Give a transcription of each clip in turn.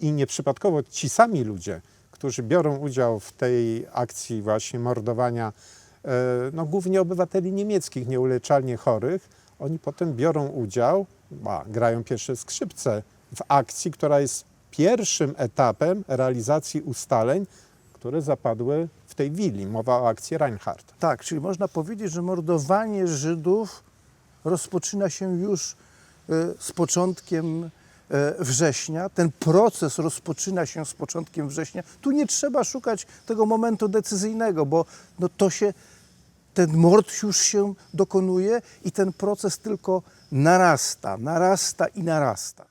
I nieprzypadkowo ci sami ludzie, którzy biorą udział w tej akcji właśnie mordowania, e, no głównie obywateli niemieckich, nieuleczalnie chorych, oni potem biorą udział, a, grają pierwsze skrzypce w akcji, która jest pierwszym etapem realizacji ustaleń, które zapadły w tej willi. Mowa o akcji Reinhardt. Tak, czyli można powiedzieć, że mordowanie Żydów rozpoczyna się już e, z początkiem września. Ten proces rozpoczyna się z początkiem września. Tu nie trzeba szukać tego momentu decyzyjnego, bo no to się, ten mord już się dokonuje i ten proces tylko narasta, narasta i narasta.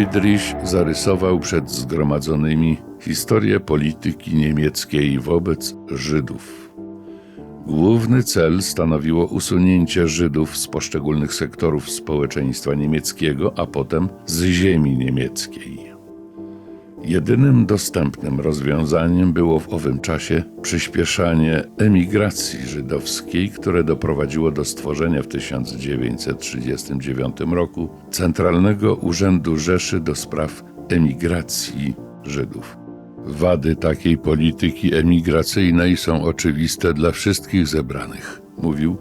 Heydrich zarysował przed zgromadzonymi historię polityki niemieckiej wobec Żydów. Główny cel stanowiło usunięcie Żydów z poszczególnych sektorów społeczeństwa niemieckiego, a potem z ziemi niemieckiej. Jedynym dostępnym rozwiązaniem było w owym czasie przyspieszanie emigracji żydowskiej, które doprowadziło do stworzenia w 1939 roku Centralnego Urzędu Rzeszy do spraw emigracji Żydów. Wady takiej polityki emigracyjnej są oczywiste dla wszystkich zebranych, mówił,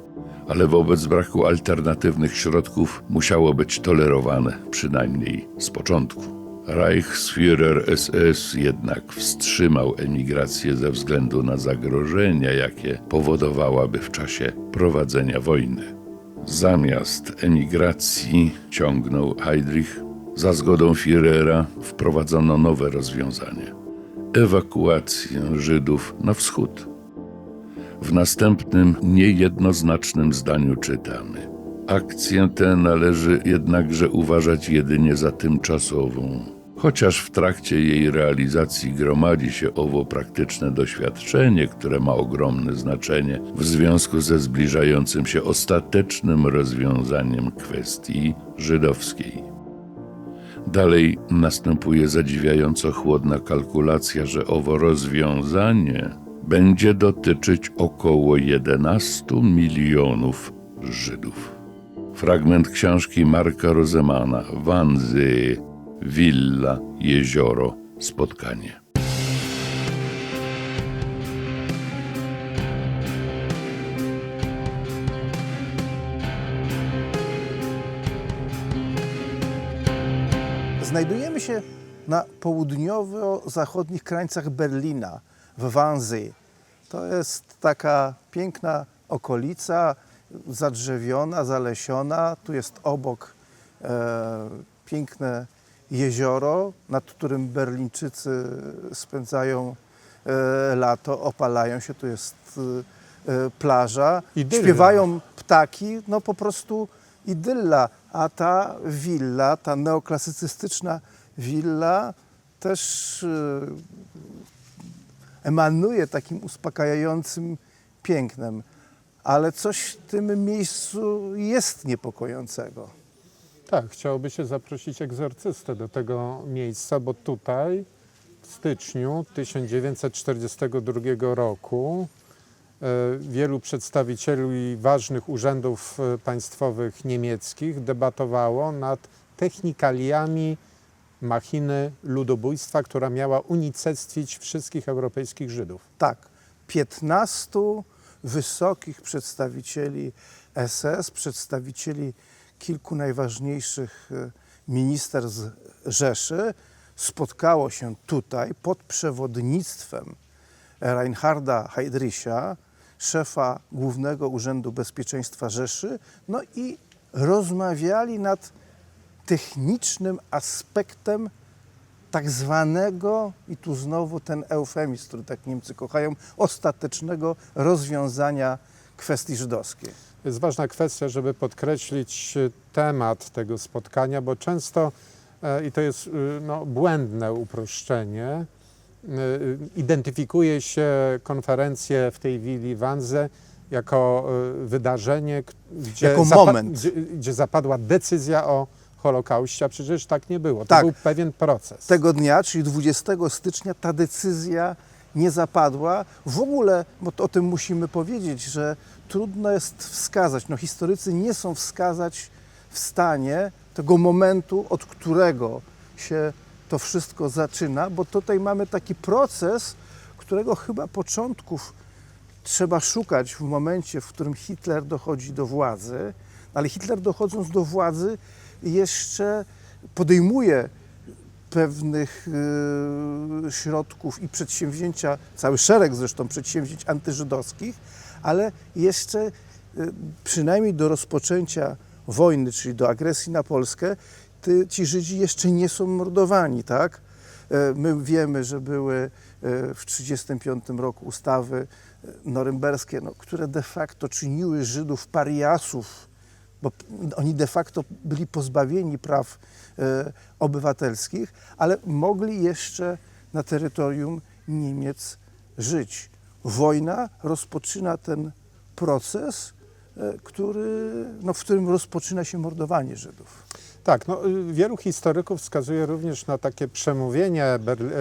ale wobec braku alternatywnych środków musiało być tolerowane, przynajmniej z początku. Reichsführer SS jednak wstrzymał emigrację ze względu na zagrożenia, jakie powodowałaby w czasie prowadzenia wojny. Zamiast emigracji, ciągnął Heydrich, za zgodą Führera wprowadzono nowe rozwiązanie ewakuację Żydów na wschód. W następnym, niejednoznacznym zdaniu czytamy: Akcję tę należy jednakże uważać jedynie za tymczasową. Chociaż w trakcie jej realizacji gromadzi się owo praktyczne doświadczenie, które ma ogromne znaczenie w związku ze zbliżającym się ostatecznym rozwiązaniem kwestii żydowskiej. Dalej następuje zadziwiająco chłodna kalkulacja, że owo rozwiązanie będzie dotyczyć około 11 milionów Żydów. Fragment książki Marka Rozemana Wanzy, Willa, Jezioro, Spotkanie. Znajdujemy się na południowo-zachodnich krańcach Berlina, w Wannsee. To jest taka piękna okolica, zadrzewiona, zalesiona. Tu jest obok e, piękne jezioro, nad którym Berlińczycy spędzają e, lato, opalają się. Tu jest e, e, plaża. Śpiewają ptaki, no po prostu idylla. A ta willa, ta neoklasycystyczna willa też emanuje takim uspokajającym pięknem. Ale coś w tym miejscu jest niepokojącego. Tak, chciałoby się zaprosić egzorcystę do tego miejsca, bo tutaj w styczniu 1942 roku e, wielu przedstawicieli ważnych urzędów e, państwowych niemieckich debatowało nad technikaliami machiny ludobójstwa, która miała unicestwić wszystkich europejskich Żydów. Tak, 15 wysokich przedstawicieli SS, przedstawicieli kilku najważniejszych e, ministerstw Rzeszy spotkało się tutaj pod przewodnictwem Reinharda Heydricha, szefa Głównego Urzędu Bezpieczeństwa Rzeszy, no i rozmawiali nad technicznym aspektem tak zwanego, i tu znowu ten eufemizm, który tak Niemcy kochają, ostatecznego rozwiązania kwestii żydowskiej. Jest ważna kwestia, żeby podkreślić e, temat tego spotkania, bo często, e, i to jest e, no, błędne uproszczenie, identyfikuje się konferencję w tej willi Wanze jako wydarzenie, gdzie, Jako moment. Gdzie, gdzie zapadła decyzja o Holokauście, a przecież tak nie było. To Tak. był pewien proces. Tego dnia, czyli 20 stycznia, ta decyzja nie zapadła. W ogóle, bo to o tym musimy powiedzieć, że trudno jest wskazać, no historycy nie są wskazać w stanie tego momentu, od którego się to wszystko zaczyna, bo tutaj mamy taki proces, którego chyba początków trzeba szukać w momencie, w którym Hitler dochodzi do władzy, ale Hitler dochodząc do władzy jeszcze podejmuje pewnych e, środków i przedsięwzięcia, cały szereg zresztą przedsięwzięć antyżydowskich, ale jeszcze e, przynajmniej do rozpoczęcia wojny, czyli do agresji na Polskę, ty, ci Żydzi jeszcze nie są mordowani, tak? E, My wiemy, że były w 1935 roku ustawy norymberskie, no, które de facto czyniły Żydów pariasów, bo oni de facto byli pozbawieni praw e, obywatelskich, ale mogli jeszcze na terytorium Niemiec żyć. Wojna rozpoczyna ten proces, e, który, no, w którym rozpoczyna się mordowanie Żydów. Tak, no, y, wielu historyków wskazuje również na takie przemówienie Berl-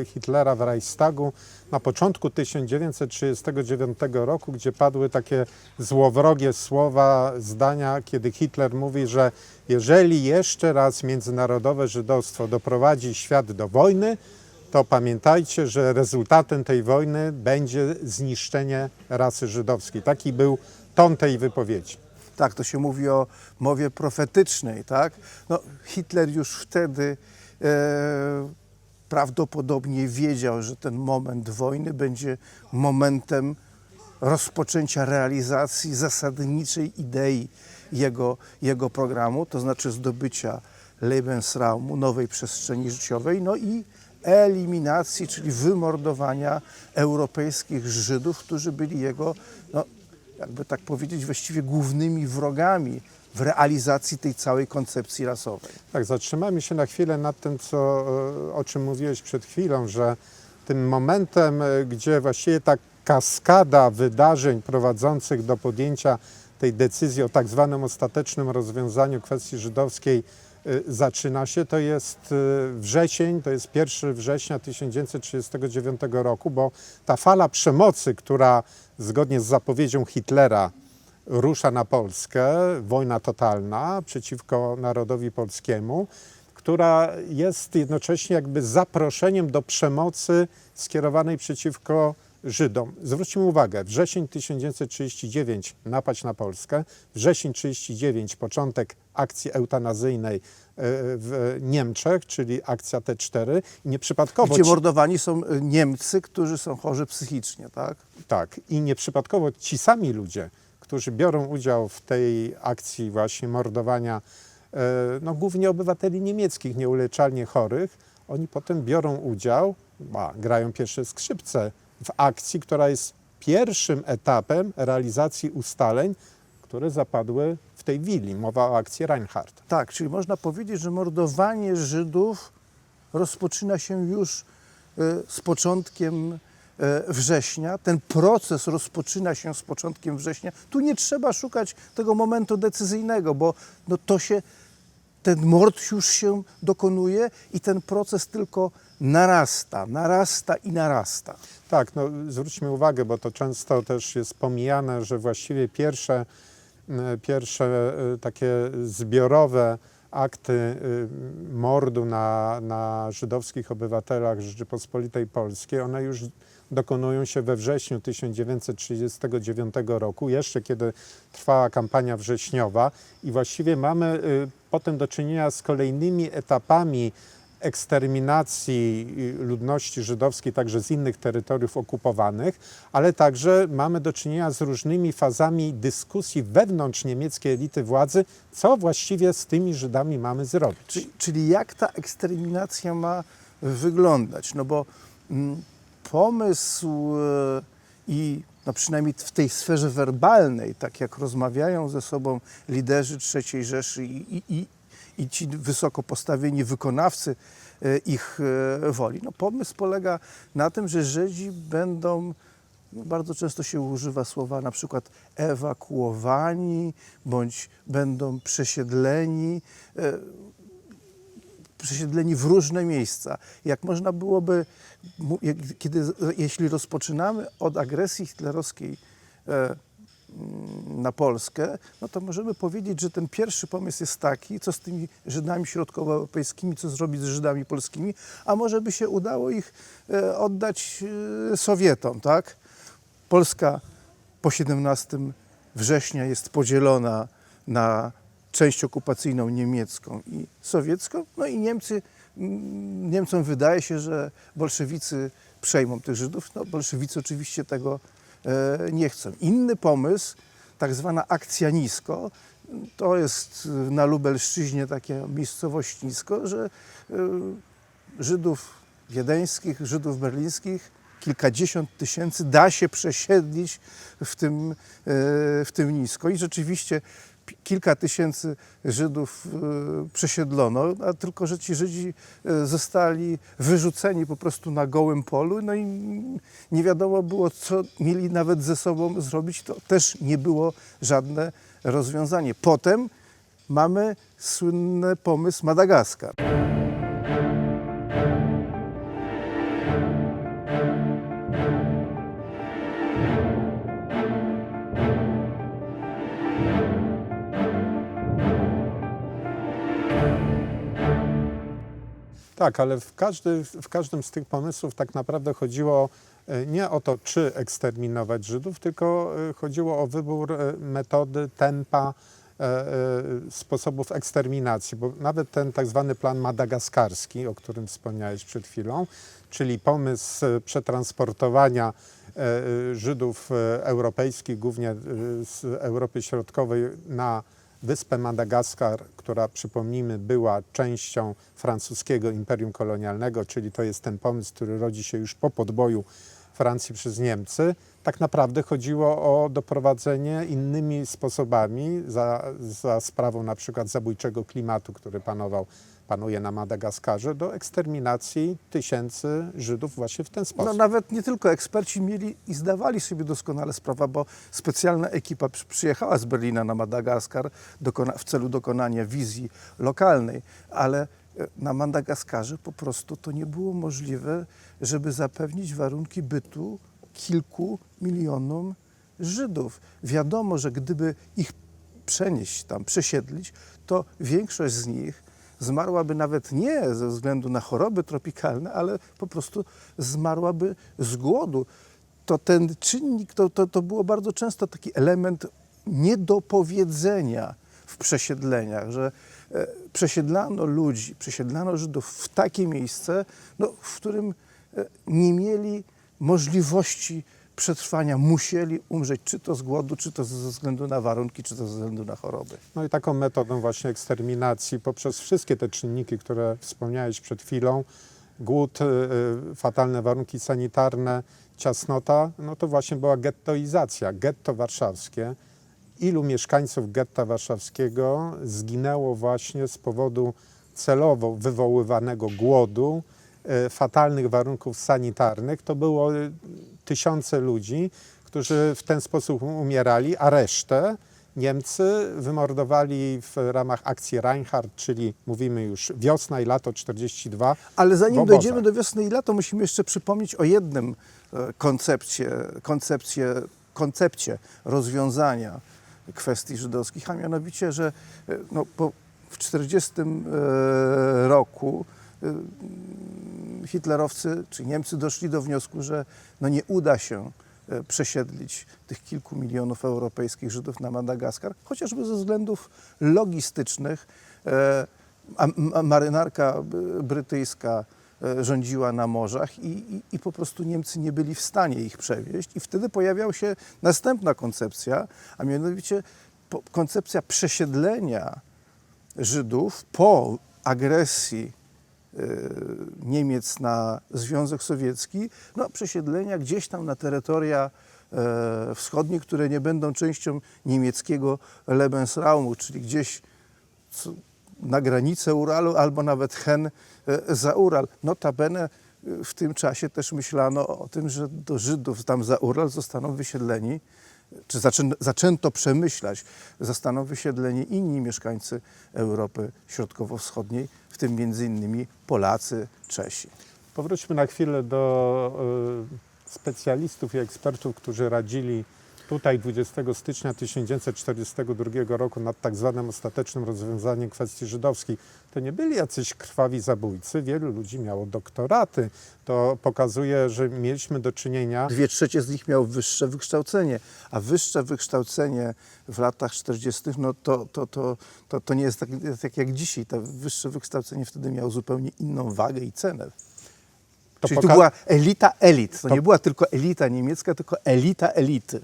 e, Hitlera w Reichstagu na początku 1939 roku, gdzie padły takie złowrogie słowa, zdania, kiedy Hitler mówi, że jeżeli jeszcze raz międzynarodowe żydostwo doprowadzi świat do wojny, to pamiętajcie, że rezultatem tej wojny będzie zniszczenie rasy żydowskiej. Taki był ton tej wypowiedzi. Tak, to się mówi o mowie profetycznej, tak? No, Hitler już wtedy e, prawdopodobnie wiedział, że ten moment wojny będzie momentem rozpoczęcia realizacji zasadniczej idei jego, jego programu, to znaczy zdobycia Lebensraumu, nowej przestrzeni życiowej, no i eliminacji, czyli wymordowania europejskich Żydów, którzy byli jego, no, jakby tak powiedzieć, właściwie głównymi wrogami w realizacji tej całej koncepcji rasowej. Tak, zatrzymajmy się na chwilę nad tym, co, e, o czym mówiłeś przed chwilą, że tym momentem, e, gdzie właściwie ta kaskada wydarzeń prowadzących do podjęcia tej decyzji o tak zwanym ostatecznym rozwiązaniu kwestii żydowskiej zaczyna się, to jest e, wrzesień, to jest 1 września 1939 roku, bo ta fala przemocy, która zgodnie z zapowiedzią Hitlera rusza na Polskę, wojna totalna przeciwko narodowi polskiemu, która jest jednocześnie jakby zaproszeniem do przemocy skierowanej przeciwko Żydom. Zwróćmy uwagę, wrzesień 1939 napaść na Polskę, wrzesień 1939 początek akcji eutanazyjnej e, w Niemczech, czyli akcja T4. I nieprzypadkowo Gdzie ci- mordowani są e, Niemcy, którzy są chorzy psychicznie, tak? Tak, i nieprzypadkowo ci sami ludzie, którzy biorą udział w tej akcji właśnie mordowania, e, no głównie obywateli niemieckich, nieuleczalnie chorych, oni potem biorą udział, a, grają pierwsze skrzypce w akcji, która jest pierwszym etapem realizacji ustaleń, które zapadły w tej willi. Mowa o akcji Reinhardt. Tak, czyli można powiedzieć, że mordowanie Żydów rozpoczyna się już e, z początkiem e, września. Ten proces rozpoczyna się z początkiem września. Tu nie trzeba szukać tego momentu decyzyjnego, bo no to się, ten mord już się dokonuje i ten proces tylko narasta, narasta i narasta. Tak, no zwróćmy uwagę, bo to często też jest pomijane, że właściwie pierwsze, pierwsze y, takie zbiorowe akty y, mordu na, na żydowskich obywatelach Rzeczypospolitej Polskiej, one już dokonują się we wrześniu 1939 roku, jeszcze kiedy trwała kampania wrześniowa. I właściwie mamy potem do czynienia z kolejnymi etapami eksterminacji y, ludności żydowskiej także z innych terytoriów okupowanych, ale także mamy do czynienia z różnymi fazami dyskusji wewnątrz niemieckiej elity władzy, co właściwie z tymi Żydami mamy zrobić. Czyli, czyli jak ta eksterminacja ma wyglądać? No bo mm, pomysł e, i no przynajmniej w tej sferze werbalnej, tak jak rozmawiają ze sobą liderzy III Rzeszy i, i, i, ci wysoko postawieni wykonawcy e, ich e, woli. No, pomysł polega na tym, że Żydzi będą no, bardzo często się używa słowa na przykład ewakuowani bądź będą przesiedleni, e, przesiedleni w różne miejsca. Jak można byłoby, kiedy, jeśli rozpoczynamy od agresji hitlerowskiej na Polskę, no to możemy powiedzieć, że ten pierwszy pomysł jest taki, co z tymi Żydami środkowoeuropejskimi, co zrobić z Żydami polskimi, a może by się udało ich e, oddać e, Sowietom, tak? Polska po 17 września jest podzielona na część okupacyjną niemiecką i sowiecką, no i Niemcy, mm, Niemcom wydaje się, że bolszewicy przejmą tych Żydów. No, bolszewicy oczywiście tego nie chcą. Inny pomysł, tak zwana akcja nisko, to jest na Lubelszczyźnie taka miejscowość nisko, że e, Żydów wiedeńskich, Żydów berlińskich, kilkadziesiąt tysięcy da się przesiedlić w tym, e, w tym nisko. I rzeczywiście kilka tysięcy Żydów e, przesiedlono, a tylko, że ci Żydzi e, zostali wyrzuceni po prostu na gołym polu, no i nie wiadomo było, co mieli nawet ze sobą zrobić. To też nie było żadne rozwiązanie. Potem mamy słynny pomysł Madagaskar. Tak, ale w, każdy, w każdym z tych pomysłów tak naprawdę chodziło e, nie o to, czy eksterminować Żydów, tylko e, chodziło o wybór e, metody, tempa, sposobów eksterminacji, bo nawet ten tak zwany plan madagaskarski, o którym wspomniałeś przed chwilą, czyli pomysł przetransportowania Żydów europejskich, głównie z Europy Środkowej na wyspę Madagaskar, która przypomnijmy była częścią francuskiego imperium kolonialnego, czyli to jest ten pomysł, który rodzi się już po podboju Francji przez Niemcy, tak naprawdę chodziło o doprowadzenie innymi sposobami za, za sprawą na przykład zabójczego klimatu, który panował, panuje na Madagaskarze, do eksterminacji tysięcy Żydów właśnie w ten sposób. No nawet nie tylko eksperci mieli i zdawali sobie doskonale sprawę, bo specjalna ekipa przy- przyjechała z Berlina na Madagaskar w celu dokonania wizji lokalnej, ale e, na Madagaskarze po prostu to nie było możliwe, żeby zapewnić warunki bytu kilku milionom Żydów. Wiadomo, że gdyby ich przenieść tam, przesiedlić, to większość z nich zmarłaby nawet nie ze względu na choroby tropikalne, ale po prostu zmarłaby z głodu. To ten czynnik, to, to, to było bardzo często taki element niedopowiedzenia w przesiedleniach, że e, przesiedlano ludzi, przesiedlano Żydów w takie miejsce, no, w którym e, nie mieli możliwości przetrwania, musieli umrzeć, czy to z głodu, czy to ze względu na warunki, czy to ze względu na choroby. No i taką metodą właśnie eksterminacji poprzez wszystkie te czynniki, które wspomniałeś przed chwilą, głód, y, y, fatalne warunki sanitarne, ciasnota, no to właśnie była gettoizacja, getto warszawskie. Ilu mieszkańców getta warszawskiego zginęło właśnie z powodu celowo wywoływanego głodu, y, fatalnych warunków sanitarnych. To było tysiące ludzi, którzy w ten sposób umierali, a resztę Niemcy wymordowali w ramach akcji Reinhardt, czyli mówimy już wiosna i lato 42. Ale zanim dojdziemy do wiosny i lata, musimy jeszcze przypomnieć o jednym e, koncepcie, koncepcie, koncepcie rozwiązania kwestii żydowskich, a mianowicie, że e, no, po, w 1940 e, roku hitlerowcy czy Niemcy doszli do wniosku, że no, nie uda się e, przesiedlić tych kilku milionów europejskich Żydów na Madagaskar, chociażby ze względów logistycznych. E, marynarka b- brytyjska e, rządziła na morzach i, i, i po prostu Niemcy nie byli w stanie ich przewieźć. I wtedy pojawiała się następna koncepcja, a mianowicie koncepcja przesiedlenia Żydów po agresji e, Niemiec na Związek Sowiecki, no, przesiedlenia gdzieś tam na terytoria e, wschodnie, które nie będą częścią niemieckiego Lebensraumu, czyli gdzieś na granicę Uralu albo nawet hen e, za Ural. Notabene e, w tym czasie też myślano o tym, że do Żydów tam za Ural zostaną wysiedleni, czy zaczę, zaczęto przemyślać, zostaną wysiedleni inni mieszkańcy Europy Środkowo-Wschodniej, w tym między innymi Polacy, Czesi. Powróćmy na chwilę do y, specjalistów i ekspertów, którzy radzili tutaj 20 stycznia 1942 roku nad tak zwanym ostatecznym rozwiązaniem kwestii żydowskiej. To nie byli jacyś krwawi zabójcy, wielu ludzi miało doktoraty. To pokazuje, że mieliśmy do czynienia Dwie trzecie z nich miało wyższe wykształcenie, a wyższe wykształcenie w latach 40. No to, to, to, to, to nie jest tak, tak jak dzisiaj. To wyższe wykształcenie wtedy miało zupełnie inną wagę i cenę. To Czyli to poka- była elita elit. To To- nie była tylko elita niemiecka, tylko elita elity.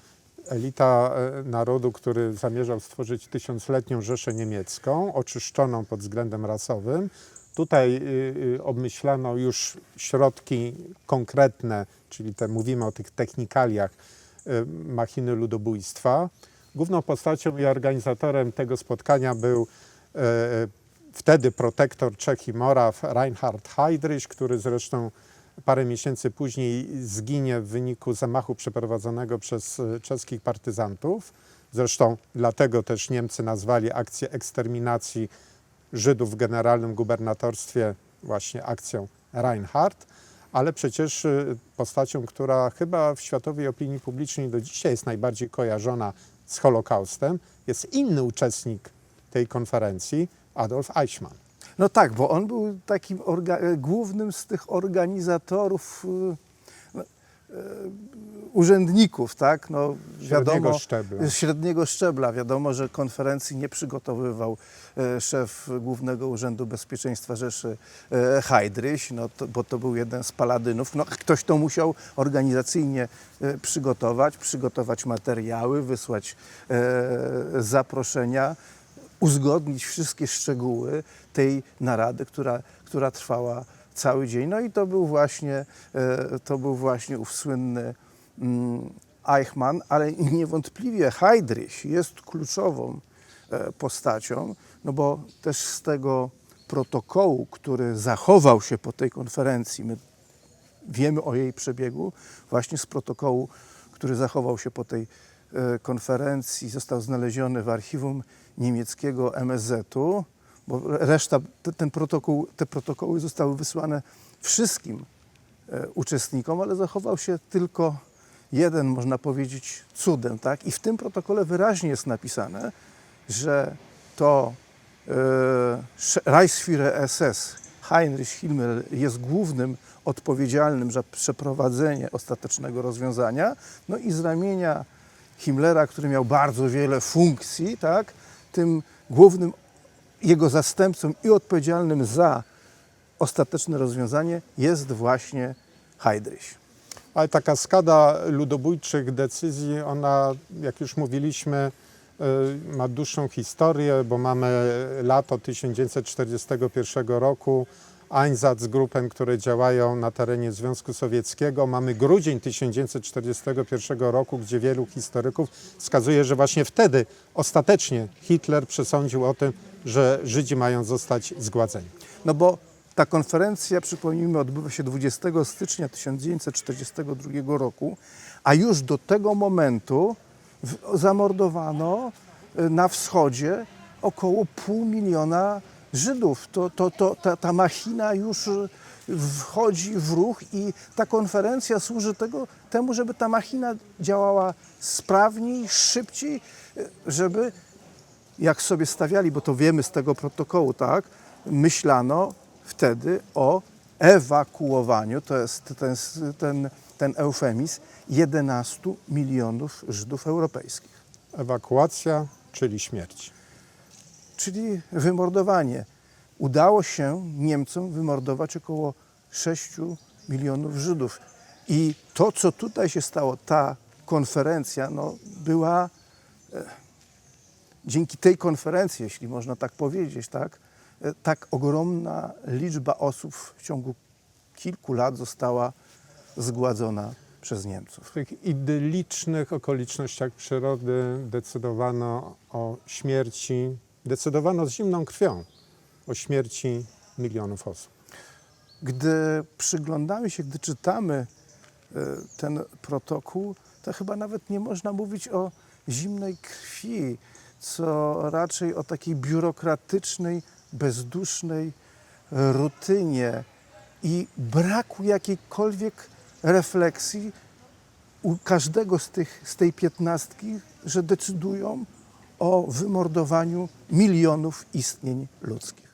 Elita e, narodu, który zamierzał stworzyć tysiącletnią Rzeszę Niemiecką, oczyszczoną pod względem rasowym. Tutaj y, y, obmyślano już środki konkretne, czyli te, mówimy o tych technikaliach y, machiny ludobójstwa. Główną postacią i organizatorem tego spotkania był e, wtedy protektor Czech i Moraw Reinhard Heydrich, który zresztą parę miesięcy później zginie w wyniku zamachu przeprowadzonego przez e, czeskich partyzantów. Zresztą dlatego też Niemcy nazwali akcję eksterminacji Żydów w generalnym gubernatorstwie właśnie akcją Reinhardt, ale przecież y, postacią, która chyba w światowej opinii publicznej do dzisiaj jest najbardziej kojarzona z Holokaustem, jest inny uczestnik tej konferencji, Adolf Eichmann. No tak, bo on był takim głównym z tych organizatorów, y, no, y, urzędników, tak? No, Średniego wiadomo, szczebla. średniego szczebla. Wiadomo, że konferencji nie przygotowywał e, szef Głównego Urzędu Bezpieczeństwa Rzeszy e, Heydrich, no to, bo to był jeden z paladynów. No, ktoś to musiał organizacyjnie e, przygotować, przygotować materiały, wysłać zaproszenia, uzgodnić wszystkie szczegóły tej narady, która, która trwała cały dzień. No i to był właśnie, e, to był właśnie ów słynny mm, Eichmann, ale niewątpliwie Heydrich jest kluczową e, postacią, no bo też z tego protokołu, który zachował się po tej konferencji, my wiemy o jej przebiegu, właśnie z protokołu, który zachował się po tej e, konferencji, został znaleziony w archiwum niemieckiego MSZ-u, bo reszta, te, ten protokół, te protokoły zostały wysłane wszystkim e, uczestnikom, ale zachował się tylko jeden, można powiedzieć, cudem. Tak? I w tym protokole wyraźnie jest napisane, że to e, Reichsführer SS Heinrich Himmler jest głównym odpowiedzialnym za przeprowadzenie ostatecznego rozwiązania. No i z ramienia Himmlera, który miał bardzo wiele funkcji, tak, tym głównym jego zastępcą i odpowiedzialnym za ostateczne rozwiązanie jest właśnie Heydrich. Ale ta kaskada ludobójczych decyzji, ona, jak już mówiliśmy, y, ma dłuższą historię, bo mamy lato 1941 roku, Einsatzgruppen, które działają na terenie Związku Sowieckiego. Mamy grudzień 1941 roku, gdzie wielu historyków wskazuje, że właśnie wtedy ostatecznie Hitler przesądził o tym, że Żydzi mają zostać zgładzeni. No bo ta konferencja, przypomnijmy, odbywa się 20 stycznia 1942 roku, a już do tego momentu zamordowano y, na wschodzie około pół miliona Żydów. To, to, to, ta, ta machina już y, wchodzi w ruch i ta konferencja służy tego, temu, żeby ta machina działała sprawniej, szybciej, y, żeby jak sobie stawiali, bo to wiemy z tego protokołu, tak, myślano wtedy o ewakuowaniu, to jest ten, ten, ten eufemizm, 11 milionów Żydów europejskich, Ewakuacja, czyli śmierć. Czyli wymordowanie. Udało się Niemcom wymordować około 6 milionów Żydów. I to, co tutaj się stało, ta konferencja, no, była e, dzięki tej konferencji, jeśli można tak powiedzieć, tak, e, tak ogromna liczba osób w ciągu kilku lat została zgładzona przez Niemców. W tych idylicznych okolicznościach przyrody decydowano o śmierci, decydowano z zimną krwią. o śmierci milionów osób. Gdy przyglądamy się, gdy czytamy e, ten protokół, to chyba nawet nie można mówić o zimnej krwi, co raczej o takiej biurokratycznej, bezdusznej rutynie i braku jakiejkolwiek refleksji u każdego z, tych, z tej piętnastki, że decydują o wymordowaniu milionów istnień ludzkich.